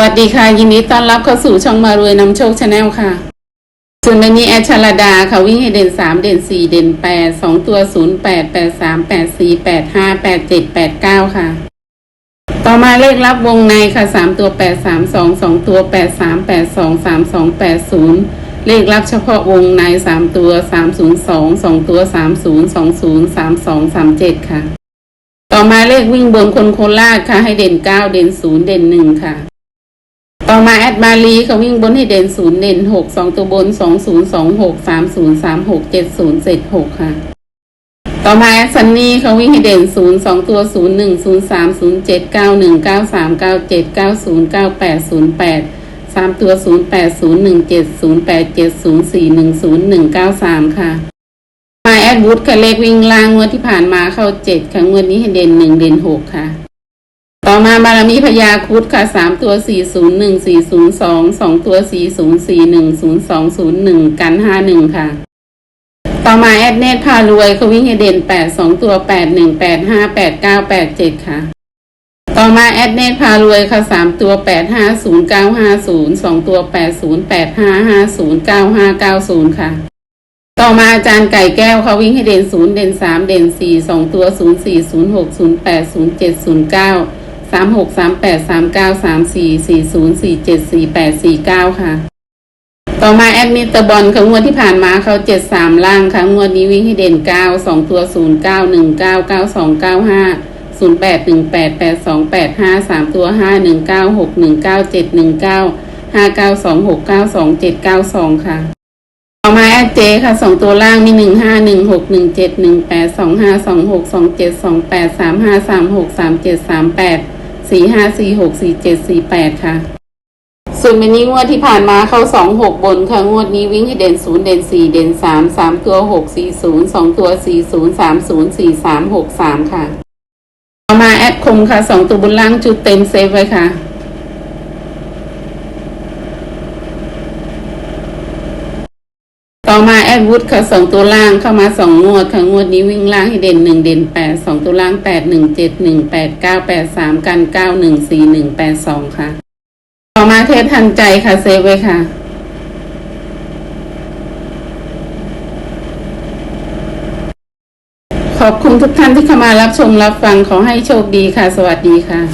วัสดีค่ะ ยินดีต้อนรับเข้าสู่ช่องมารวยนำโชคชาแนลค่ะ ส่วนวันนี้แอชลาดาค่ะ วิ่งให้เด่นสามเด่นสี่เด่นแปดสองตัวศูนย์แปดแปดสามแปดสี่แปดห้าแปดเจ็ดแปดเก้าค่ะ ต่อมาเลขรับวงในค่ะสามตัวแปดสามสองสองตัวแปดสามแปดสองสามสองแปดศูนย์เลขรับเฉพาะวงในสามตัวสามศูนย์สองสองตัวสามศูนย์สองศูนย์สามสองสามเจ็ดค่ะ ต่อมาเลขวิ่งบนคนโคราชค่ะ ให้เด่นเก้าเด่นศูนย์เด่นหนึ่งค่ะ ต่อมาแอดมาลีเขาวิ่งบนให้เด่นศูนย์เด่นหกสองตัวบนสองศูนย์สองหกสามศูนย์สามหกเจ็ดศูนย์เจ็ดหกค่ะ ต่อมาแอดซันนี่เขาวิ่งให้เด่นศูนย์สองตัวศูนย์หนึ่งศูนย์สามศูนย์เจ็ดเก้าหนึ่งเก้าสามเก้าเจ็ดเก้าศูนย์เก้าแปดศูนย์แปดสามตัวศูนย์แปดศูนย์หนึ่งเจ็ดศูนย์แปดเจ็ดศูนย์สี่หนึ่งศูนย์หนึ่งเก้าสามค่ะมาแอดวูดค่ะเลขวิ่งล่างงวดที่ผ่านมาเข้าเจ็ดค่ะงวดนี้ให้เด่นหนึ่งเด่นหกค่ะ มาบารมีพญาคุดค่ะสามตัวสี่ศูนย์หนึ่งสี่ศูนย์สองสองตัวสี่ศูนย์สี่หนึ่งศูนย์สองศูนย์หนึ่งกันห้าหนึ่งค่ะ ต่อมาแอดเนตพารวยเขาวิ่งให้เด่นแปดสองตัวแปดหนึ่งแปดห้าแปดเก้าแปดเจ็ดค่ะ ต่อมาแอดเนตพารวยค่ะสามตัวแปดห้าศูนย์เก้าห้าศูนย์สองตัวแปดศูนย์แปดห้าห้าศูนย์เก้าห้าเก้าศูนย์ค่ะต่อมาอาจารย์ไก่แก้วเขาวิ่งให้เด่นศูนย์เด่นสามเด่นสี่สองตัวศูนย์สี่ศูนย์หกศูนย์แปดศูนย์เจ็ดศูนย์เก้า สามหกสามแปดสามเก้าสามสี่สี่ศูนย์สี่เจ็ดสี่แปดสี่เก้าค่ะ ต่อมาแอดมิเตอร์บอลค่ะงวดที่ผ่านมาเขาเจ็ดสามล่างค่ะงวดนี้วิ่งให้เด่นเก้าสองตัวศูนย์เก้าหนึ่งเก้าเก้าสองเก้าห้าศูนย์แปดหนึ่งแปดแปดสองแปดห้าสามตัวห้าหนึ่งเก้าหกหนึ่งเก้าเจ็ดหนึ่งเก้าห้าเก้าสองหกเก้าสองเจ็ดเก้าสองค่ะต่อมาแอดเจค่ะสองตัวล่างมีหนึ่งห้าหนึ่งหกหนึ่งเจ็ดหนึ่งแปดสองห้าสองหกสองเจ็ดสองแปดสามห้าสามหกสามเจ็ดสามแปด สี่ห้าสี่หกสี่เจ็ดสี่แปดค่ะ ส่วนมินนี้งวดที่ผ่านมาเข้าสองหกบนค่ะ งวดนี้วิ่งให้เด่นศูนย์เด่นสี่เด่นสามสามตัวหกสี่ศูนย์สองตัวสี่ศูนย์สามศูนย์สี่สามหกสามค่ะ ต่อมาแอดคมค่ะสองตัวบนล่างจุดเต็มเซฟไว้ค่ะ ต่อมาแอด วูดค่ะสองตัวล่างเข้ามาสองงวดค่ะงวดนี้วิ่งล่างให้เด่นหนึ่งเด่นแปดสองตัวล่างแปดหนึ่งเจ็ดหนึ่งแปดเก้าแปดสามกันเก้าหนึ่งสี่หนึ่งแปดสองค่ะ ต่อมาเทพทันใจค่ะเซฟไว้ค่ะขอบคุณทุกท่านที่เข้ามารับชมรับฟังขอให้โชคดีค่ะ สวัสดีค่ะ